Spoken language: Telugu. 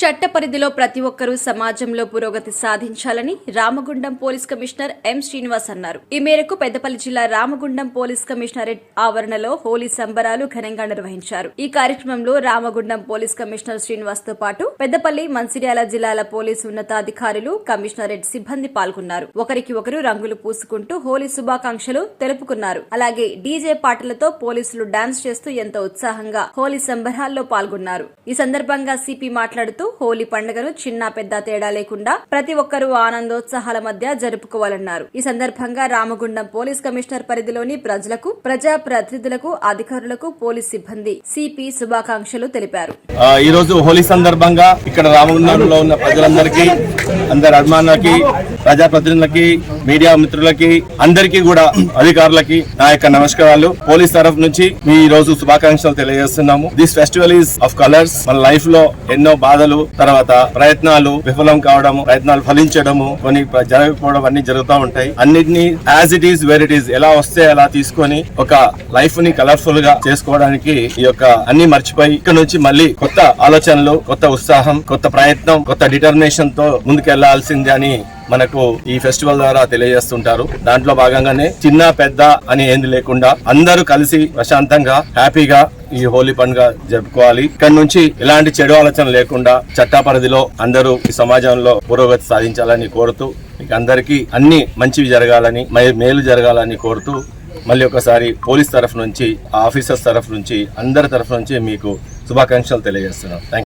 చట్ట పరిధిలో ప్రతి ఒక్కరూ సమాజంలో పురోగతి సాధించాలని Ramagundam police commissioner M Srinivas అన్నారు. ఈ మేరకు పెద్దపల్లి జిల్లా రామగుండం పోలీస్ కమిషనరేట్ ఆవరణలో హోలీ సంబరాలు ఘనంగా నిర్వహించారు. ఈ కార్యక్రమంలో రామగుండం పోలీస్ కమిషనర్ శ్రీనివాస్తో పాటు పెద్దపల్లి మంచిర్యాల జిల్లాల పోలీసు ఉన్నతాధికారులు కమిషనరేట్ సిబ్బంది పాల్గొన్నారు. ఒకరికి ఒకరు రంగులు పూసుకుంటూ హోలీ శుభాకాంక్షలు తెలుపుకున్నారు. అలాగే డీజే పాటలతో పోలీసులు డాన్స్ చేస్తూ ఎంతో ఉత్సాహంగా హోలీ సంబరాల్లో పాల్గొన్నారు. ఈ సందర్భంగా సిపి మాట్లాడుతూ హోలీ పండుగను చిన్న పెద్ద తేడా లేకుండా ప్రతి ఒక్కరూ ఆనందోత్సాహాల మధ్య జరుపుకోవాలన్నారు. ఈ సందర్భంగా రామగుండం పోలీస్ కమిషనర్ పరిధిలోని ప్రజలకు ప్రజా ప్రతినిధులకు అధికారులకు పోలీస్ సిబ్బంది సిపి శుభాకాంక్షలు తెలిపారు. ఈ రోజు హోలీ సందర్భంగా ఇక్కడ రామగుండంలో ఉన్న ప్రజలందరికీ అందరి అభిమానులకి ప్రజాప్రతినిధులకి మీడియా మిత్రులకి అందరికీ కూడా అధికారులకి నా యొక్క నమస్కారాలు. పోలీస్ తరఫు నుంచి మీ ఈ రోజు శుభాకాంక్షలు తెలియజేస్తున్నాము. This festival is of colours మన లైఫ్లో ఎన్నో బాధలు తర్వాత ప్రయత్నాలు విఫలం కావడము ప్రయత్నాలు ఫలించడము కొన్ని జరగకపోవడం అన్ని జరుగుతూ ఉంటాయి. అన్నిటినీ as it is where it is ఎలా వస్తే అలా తీసుకొని ఒక లైఫ్ని కలర్ఫుల్గా చేసుకోవడానికి ఈ యొక్క అన్ని మర్చిపోయి ఇక్కడ నుంచి మళ్ళీ కొత్త ఆలోచనలు కొత్త ఉత్సాహం కొత్త ప్రయత్నం కొత్త డిటర్మినేషన్తో ముందుకెళ్ళాల్సిందే అని మనకు ఈ ఫెస్టివల్ ద్వారా తెలియజేస్తుంటారు. దాంట్లో భాగంగానే చిన్న పెద్ద అని ఏంది లేకుండా అందరూ కలిసి ప్రశాంతంగా హ్యాపీగా ఈ హోలీ పండుగ జరుపుకోవాలి. ఇక్కడ నుంచి ఎలాంటి చెడు ఆలోచన లేకుండా చట్టా పరిధిలో అందరూ ఈ సమాజంలో పురోగతి సాధించాలని కోరుతూ అందరికీ అన్ని మంచివి జరగాలని మేలు జరగాలని కోరుతూ మళ్ళీ ఒకసారి పోలీస్ తరఫు నుంచి ఆఫీసర్స్ తరఫు నుంచి అందరి తరఫు నుంచి మీకు శుభాకాంక్షలు తెలియజేస్తున్నాం. థ్యాంక్